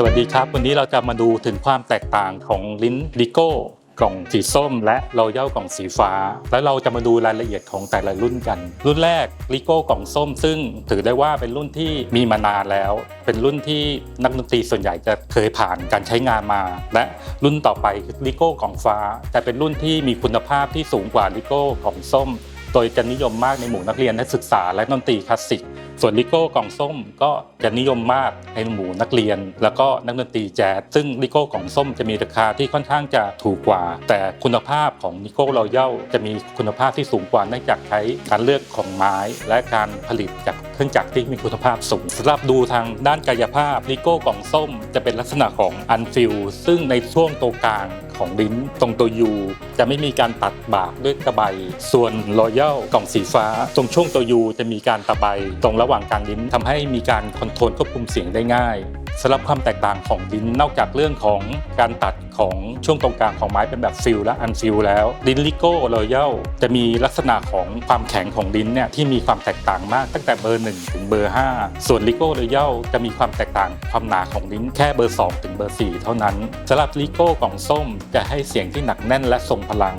สวัสดีครับ วันนี้เราจะมาดูถึงความแตกต่างของลิ้นดิโก้กล่องสีส้ม และรอยัลกล่องสีฟ้า และเราจะมาดูรายละเอียดของแต่ละรุ่นกัน รุ่นแรกลิโก้กล่องส้ม ซึ่งถือได้ว่าเป็นรุ่นที่มีมานานแล้ว เป็นรุ่นที่นักดนตรีส่วนใหญ่จะเคยผ่านการใช้งานมา และรุ่นต่อไปคือลิโก้กล่องฟ้าจะเป็นรุ่นที่มีคุณภาพที่สูงกว่าลิโก้กล่องส้ม โดยจะนิยมมากในหมู่นักเรียนนักศึกษาและดนตรีคลาสสิก ส่วนลิโก้กล่องส้มก็จะนิยมมากในหมู่นักเรียน แล้วก็นักดนตรีแจ๊สซึ่งลิโก้กล่องส้มจะมีราคาที่ค่อนข้างจะถูกกว่า แต่คุณภาพของลิโก้รอยัลจะมีคุณภาพที่สูงกว่าเนื่องจากใช้การเลือกของไม้และการผลิตจากเครื่องจักรที่มีคุณภาพสูงสำหรับดูทางด้านกายภาพลิโก้กล่องส้ม จะเป็นลักษณะของอันฟิลซึ่งในช่วงตัวกลาง ของลิ้น ตรงตัวยูจะไม่มีการตัดบากด้วยกระไบส่วนรอยัลกล่องสีฟ้า ตรงช่วงตัวยูจะมีการตะไบตรงระหว่างกลางลิ้นทำให้มีการคอนโทรลควบคุมเสียงได้ง่าย สำหรับความแตกต่างของลิ้นนอกจากเรื่องของการตัดของช่วงตรงกลางของไม้เป็นแบบฟิลและอันฟิลแล้วลิ้นลิโก้รอยัลจะมีลักษณะของความแข็งของลิ้นเนี่ยที่มีความแตกต่างมากตั้งแต่เบอร์ 1 ถึงเบอร์ 5 ส่วนลิโก้รอยัลจะมีความแตกต่างความหนาของลิ้นแค่เบอร์ 2 ถึงเบอร์ 4 เท่านั้นสำหรับลิโก้กล่องส้มจะให้เสียงที่หนักแน่นและทรงพลัง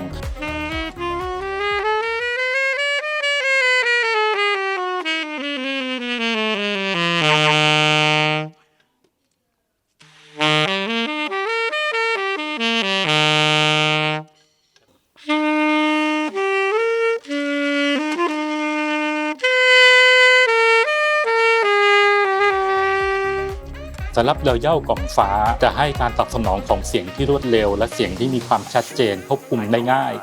สำหรับรอยัลกล่องฟ้าจะให้การตอบสนองของเสียงที่รวดเร็ว และเสียงที่มีความชัดเจนควบคุมได้ง่าย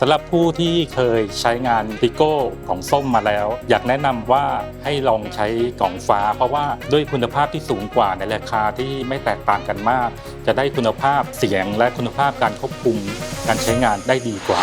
สำหรับผู้ที่เคยใช้งานติโก้ของส้มมาแล้ว อยากแนะนำว่าให้ลองใช้กล่องฟ้า เพราะว่าด้วยคุณภาพที่สูงกว่าในราคาที่ไม่แตกต่างกันมาก จะได้คุณภาพเสียงและคุณภาพการควบคุมการใช้งานได้ดีกว่า